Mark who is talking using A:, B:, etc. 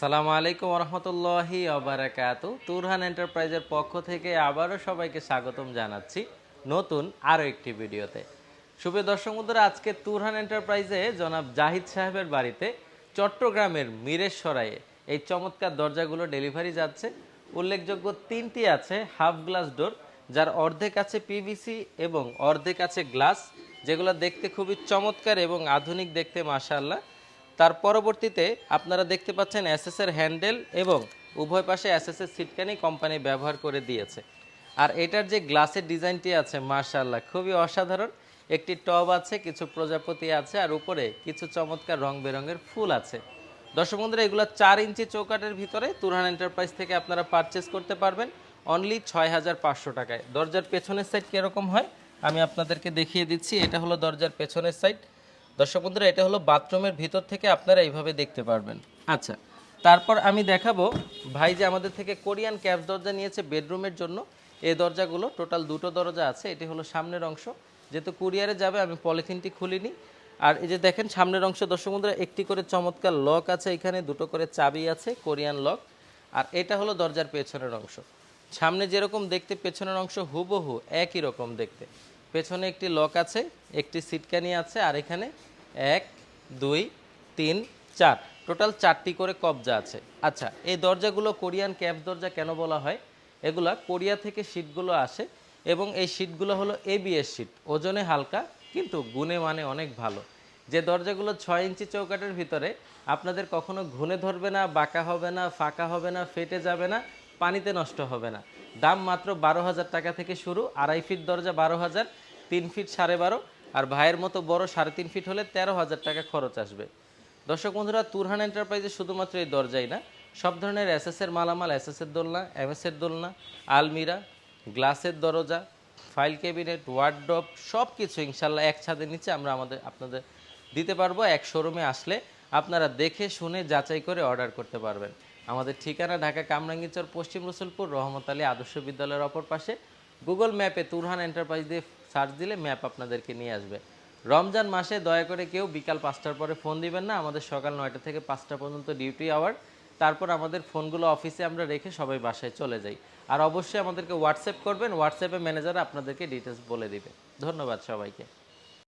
A: সালামু আলাইকুম রহমতুল্লাহি অবরাকাত তুরহান এন্টারপ্রাইজের পক্ষ থেকে আবারও সবাইকে স্বাগতম জানাচ্ছি নতুন আরও একটি ভিডিওতে। শুভ দর্শক বন্ধুরা, আজকে তুরহান এন্টারপ্রাইজে জনাব জাহিদ সাহেবের বাড়িতে চট্টগ্রামের মিরেশ্বরায়ে এই চমৎকার দরজাগুলো ডেলিভারি যাচ্ছে। উল্লেখযোগ্য তিনটি আছে, হাফ গ্লাস ডোর, যার অর্ধেক আছে পিভিসি এবং অর্ধেক আছে গ্লাস, যেগুলো দেখতে খুবই চমৎকার এবং আধুনিক দেখতে, মাশাআল্লাহ। তার পরবর্তীতে আপনারা দেখতে পাচ্ছেন এর হ্যান্ডেল এবং উভয় পাশে এর সিটকানি কোম্পানি ব্যবহার করে দিয়েছে। আর এটার যে গ্লাসের ডিজাইনটি আছে মার্শাল্লাহ খুবই অসাধারণ। একটি টব আছে, কিছু প্রজাপতি আছে, আর উপরে কিছু চমৎকার রং বেরঙের ফুল আছে। দর্শক বন্ধুরা, এগুলো চার ইঞ্চি চৌকাটের ভিতরে তুরহান এন্টারপ্রাইজ থেকে আপনারা পারচেস করতে পারবেন অনলি ছয় হাজার পাঁচশো টাকায়। দরজার পেছনের সাইড কীরকম হয়, আমি আপনাদেরকে দেখিয়ে দিচ্ছি। এটা হলো দরজার পেছনের সাইড দর্শক বন্ধুরা এটা হলো বাথরুমের ভিতর থেকে আপনারা এইভাবে দেখতে পারবেন। আচ্ছা। তারপর আমি দেখাবো ভাই যে আমাদের থেকে কোরিয়ান ক্যাপ দরজা নিয়েছে বেডরুমের জন্য এই দরজাগুলো টোটাল দুটো দরজা আছে এটি হলো সামনের অংশ। যেহেতু কুরিয়ারে যাবে আমি পলিথিনটি খুলিনি। আর এই যে দেখেন সামনের অংশ দর্শক বন্ধুরা একটি করে চমৎকার লক আছে এখানে দুটো করে চাবি আছে কোরিয়ান লক। আর এটা হলো দরজার পেছনের অংশ। সামনে যেরকম দেখতে পেছনের অংশ হুবহু একই রকম দেখতে। পেছনে একটি লক আছে, একটি সিটকানি আছে, আর এখানে এক, দুই, তিন, চার। টোটাল চারটি করে কবজা আছে। আচ্ছা এই দরজাগুলো কোরিয়ান ক্যাব দরজা কেন বলা হয়? এগুলা কোরিয়া থেকে শীটগুলো আসে এবং এই শীটগুলো হলো এবিএস শীট। ওজনে হালকা, কিন্তু গুণে মানে অনেক ভালো। যে দরজাগুলো ছয় ইঞ্চি চৌকাটের ভিতরে, আপনাদের কখনো ঘুনে ধরবে না, বাঁকা হবে না, ফাঁকা হবে না, ফেটে যাবে না, পানিতে নষ্ট হবে না। দাম মাত্র বারো হাজার টাকা থেকে শুরু, আড়াই ফিট দরজা বারো হাজার তিন ফিট সাড়ে বারো, আর ভাইয়ের মতো বড় সাড়ে তিন ফিট হলে তেরো হাজার টাকা খরচ আসবে। দর্শক বন্ধুরা, তুরহান এন্টারপ্রাইজে শুধুমাত্র এই দরজাই না, সব ধরনের এসএস এর মালামাল এসএস এর দোলনা এমএস এর দোলনা, আলমিরা, গ্লাসের দরজা, ফাইল ক্যাবিনেট ওয়ার্ড্রপ সব কিছু ইনশাল্লাহ এক ছাদের নিচে আমরা আমাদের, আপনাদের দিতে পারব। এক শোরুমে আসলে আপনারা দেখে শুনে যাচাই করে অর্ডার করতে পারবেন। আমাদের ঠিকানা ঢাকা কামরাঙ্গীচর পশ্চিম রসুলপুর, রহমত আলী আদর্শ বিদ্যালয়ের অপর পাশে। গুগল ম্যাপে তুরহান এন্টারপ্রাইজ দিয়ে সার্চ দিলে ম্যাপ আপনাদেরকে নিয়ে আসবে। রমজান মাসে দয়া করে কেউ বিকাল পাঁচটার পরে ফোন দিবেন না। আমাদের সকাল নয়টা থেকে পাঁচটা পর্যন্ত ডিউটি আওয়ার তারপর আমাদের ফোনগুলো অফিসে আমরা রেখে সবাই বাসায় চলে যাই। আর অবশ্যই আমাদেরকে হোয়াটসঅ্যাপ করবেন। হোয়াটসঅ্যাপে ম্যানেজার আপনাদেরকে ডিটেলস বলে দিবে। ধন্যবাদ সবাইকে।